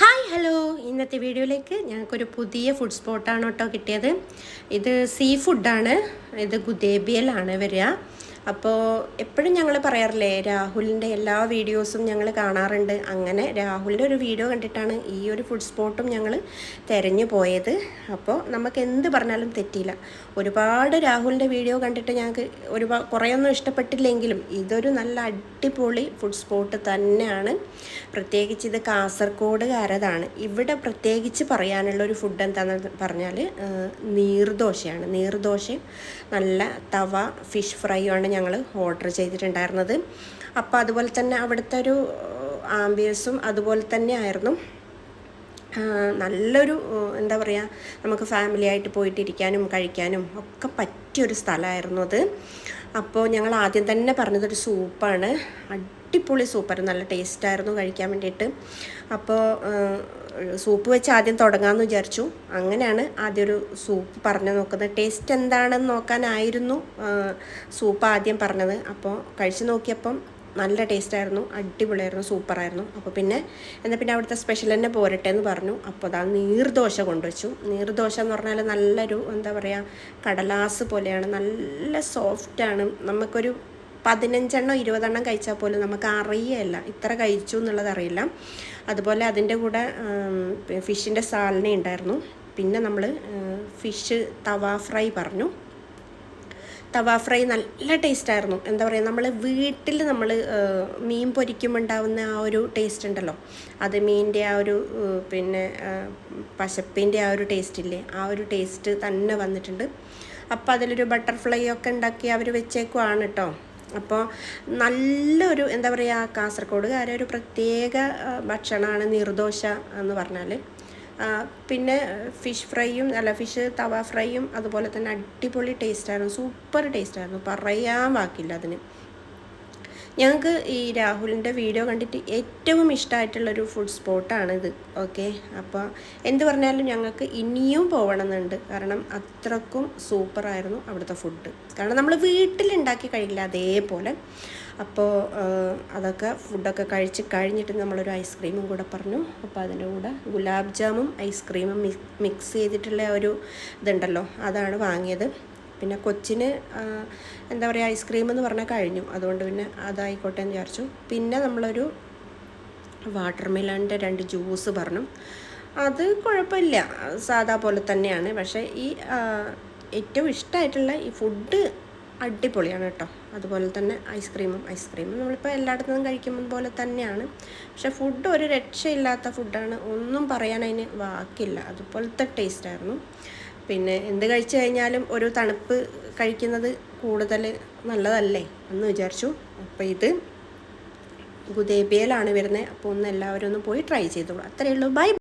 Hi hello ഇന്നത്തെ വീഡിയോയിലേക്ക് ഞങ്ങൾക്കൊരു പുതിയ ഫുഡ് സ്പോട്ടാണ് കേട്ടോ കിട്ടിയത്. ഇത് സീ ഫുഡാണ് ഇത് ഗുദേബിയലാണ് വരിക. അപ്പോൾ എപ്പോഴും ഞങ്ങൾ പറയാറില്ലേ രാഹുലിന്റെ എല്ലാ വീഡിയോസും ഞങ്ങൾ കാണാറുണ്ട്. അങ്ങനെ രാഹുലിന്റെ ഒരു വീഡിയോ കണ്ടിട്ടാണ് ഈ ഒരു ഫുഡ് സ്പോട്ടും ഞങ്ങൾ തിരഞ്ഞു പോയത്. അപ്പോൾ നമുക്ക് എന്ത് പറഞ്ഞാലും തെറ്റിയില്ല. ഒരുപാട് രാഹുലിന്റെ വീഡിയോ കണ്ടിട്ട് ഞങ്ങൾക്ക് ഒരുപാട് കുറേയൊന്നും ഇഷ്ടപ്പെട്ടില്ലെങ്കിലും ഇതൊരു നല്ല അടിപൊളി ഫുഡ് സ്പോട്ട് തന്നെയാണ്. പ്രത്യേകിച്ച് ഇത് കാസർഗോഡുകാരതാണ്. ഇവിടെ പ്രത്യേകിച്ച് പറയാനുള്ള ഒരു ഫുഡ് എന്താണെന്ന് പറഞ്ഞാൽ നീർദോശയാണ്. നീർദോശയും നല്ല തവ ഫിഷ് ഫ്രൈയുമാണ് ഞങ്ങൾ ഓർഡർ ചെയ്തിട്ടുണ്ടായിരുന്നത്. അപ്പോൾ അതുപോലെ തന്നെ അവിടുത്തെ ഒരു ആംബിയൻസും അതുപോലെ തന്നെ ആയിരുന്നു നല്ലൊരു എന്താ പറയുക നമുക്ക് ഫാമിലി ആയിട്ട് പോയിട്ടിരിക്കാനും കഴിക്കാനും ഒക്കെ പറ്റിയൊരു സ്ഥലമായിരുന്നു അത്. അപ്പോൾ ഞങ്ങൾ ആദ്യം തന്നെ പറഞ്ഞതൊരു സൂപ്പാണ്. അടിപൊളി സൂപ്പായിരുന്നു. നല്ല ടേസ്റ്റായിരുന്നു കഴിക്കാൻ വേണ്ടിയിട്ട്. അപ്പോൾ സൂപ്പ് വെച്ച് ആദ്യം തുടങ്ങാമെന്ന് വിചാരിച്ചു. അങ്ങനെയാണ് ആദ്യം ഒരു സൂപ്പ് പറഞ്ഞു നോക്കുന്നത്. ടേസ്റ്റ് എന്താണെന്ന് നോക്കാനായിരുന്നു സൂപ്പ് ആദ്യം പറഞ്ഞത്. അപ്പോൾ കഴിച്ചു നോക്കിയപ്പം നല്ല ടേസ്റ്റായിരുന്നു അടിപൊളിയായിരുന്നു സൂപ്പറായിരുന്നു അപ്പോൾ പിന്നെ എന്നാൽ പിന്നെ അവിടുത്തെ സ്പെഷ്യൽ തന്നെ പോരട്ടെ എന്ന് പറഞ്ഞു. അപ്പോൾ അതാ നീർദോശ കൊണ്ടുവച്ചു. നീർദോശ എന്ന് പറഞ്ഞാൽ നല്ലൊരു എന്താ പറയുക കടലാസ് പോലെയാണ്. നല്ല സോഫ്റ്റാണ് നമുക്കൊരു പതിനഞ്ചെണ്ണം ഇരുപതെണ്ണം കഴിച്ചാൽ പോലും നമുക്ക് അറിയില്ല ഇത്ര കഴിച്ചു എന്നുള്ളത് അറിയില്ല. അതുപോലെ അതിന്റെ കൂടെ ഫിഷിന്റെ സാലന ഉണ്ടായിരുന്നു. പിന്നെ നമ്മൾ ഫിഷ് തവ ഫ്രൈ പറഞ്ഞു. തവ ഫ്രൈ നല്ല ടേസ്റ്റായിരുന്നു. എന്താ പറയുക നമ്മൾ വീട്ടിൽ നമ്മൾ മീൻ പൊരിക്കുമ്പോൾ ആ ഒരു ടേസ്റ്റ് ഉണ്ടല്ലോ അത് മീനിന്റെ ആ ഒരു പിന്നെ പശപ്പിന്റെ ആ ഒരു ടേസ്റ്റ് ഇല്ലേ ആ ഒരു ടേസ്റ്റ് തന്നെ വന്നിട്ടുണ്ട്. അപ്പോൾ അതിലൊരു ബട്ടർഫ്ലൈ ഒക്കെ ഉണ്ടാക്കി അവർ വെച്ചേക്കുവാണ് കേട്ടോ അപ്പോൾ നല്ലൊരു എന്താ പറയുക കാസർഗോഡുകാരെ ഒരു പ്രത്യേക ഭക്ഷണമാണ് നിർദോഷ എന്ന് പറഞ്ഞാൽ പിന്നെ ഫിഷ് ഫ്രൈയും അല്ല ഫിഷ് തവ ഫ്രൈയും അതുപോലെ തന്നെ അടിപൊളി ടേസ്റ്റായിരുന്നു. സൂപ്പർ ടേസ്റ്റായിരുന്നു. പറയാൻ വാക്കില്ല അതിന്. ഞങ്ങൾക്ക് ഈ രാഹുലിന്റെ വീഡിയോ കണ്ടിട്ട് ഏറ്റവും ഇഷ്ടമായിട്ടുള്ളൊരു ഫുഡ് സ്പോട്ടാണിത് ഓക്കെ അപ്പോൾ എന്ത് പറഞ്ഞാലും ഞങ്ങൾക്ക് ഇനിയും പോകണമെന്നുണ്ട് കാരണം അത്രക്കും സൂപ്പറായിരുന്നു അവിടുത്തെ ഫുഡ് കാരണം നമ്മൾ വീട്ടിലുണ്ടാക്കി കഴിക്കില്ല അതേപോലെ. അപ്പോൾ അതൊക്കെ ഫുഡൊക്കെ കഴിച്ച് കഴിഞ്ഞിട്ട് നമ്മളൊരു ഐസ്ക്രീമും കൂടെ പറഞ്ഞു. അപ്പോൾ അതിന്റെ കൂടെ ഗുലാബ് ജാമും ഐസ്ക്രീമും മിക്സ് ചെയ്തിട്ടുള്ള ഒരു ഇതുണ്ടല്ലോ അതാണ് വാങ്ങിയത്. പിന്നെ കൊച്ചിന് എന്താ പറയുക ഐസ്ക്രീം എന്ന് പറഞ്ഞാൽ കഴിഞ്ഞു. അതുകൊണ്ട് പിന്നെ അതായിക്കോട്ടെ എന്ന് വിചാരിച്ചു. പിന്നെ നമ്മളൊരു വാട്ടർ മെലണിന്റെ രണ്ട് ജ്യൂസ് പറഞ്ഞു. അത് കുഴപ്പമില്ല. സാധാ പോലെ തന്നെയാണ്. പക്ഷേ ഈ ഏറ്റവും ഇഷ്ടമായിട്ടുള്ള ഈ ഫുഡ് അടിപൊളിയാണ് കേട്ടോ. അതുപോലെ തന്നെ ഐസ്ക്രീമും. ഐസ്ക്രീമും നമ്മളിപ്പോൾ എല്ലായിടത്തു നിന്നും കഴിക്കുമ്പോൾ പോലെ തന്നെയാണ്. പക്ഷേ ഫുഡ് ഒരു രക്ഷയില്ലാത്ത ഫുഡാണ്. ഒന്നും പറയാൻ അതിന് വാക്കില്ല. അതുപോലത്തെ ടേസ്റ്റായിരുന്നു പിന്നെ എന്ത് കഴിച്ചു കഴിഞ്ഞാലും ഒരു തണുപ്പ് കഴിക്കുന്നത് കൂടുതൽ നല്ലതല്ലേ എന്ന് വിചാരിച്ചു. അപ്പോൾ ഇത് ഗുദേബിയയിലാണ് വരുന്നത്. അപ്പോൾ ഒന്ന് എല്ലാവരും ഒന്ന് പോയി ട്രൈ ചെയ്തോളൂ. അത്രയേ ഉള്ളൂ. ബൈ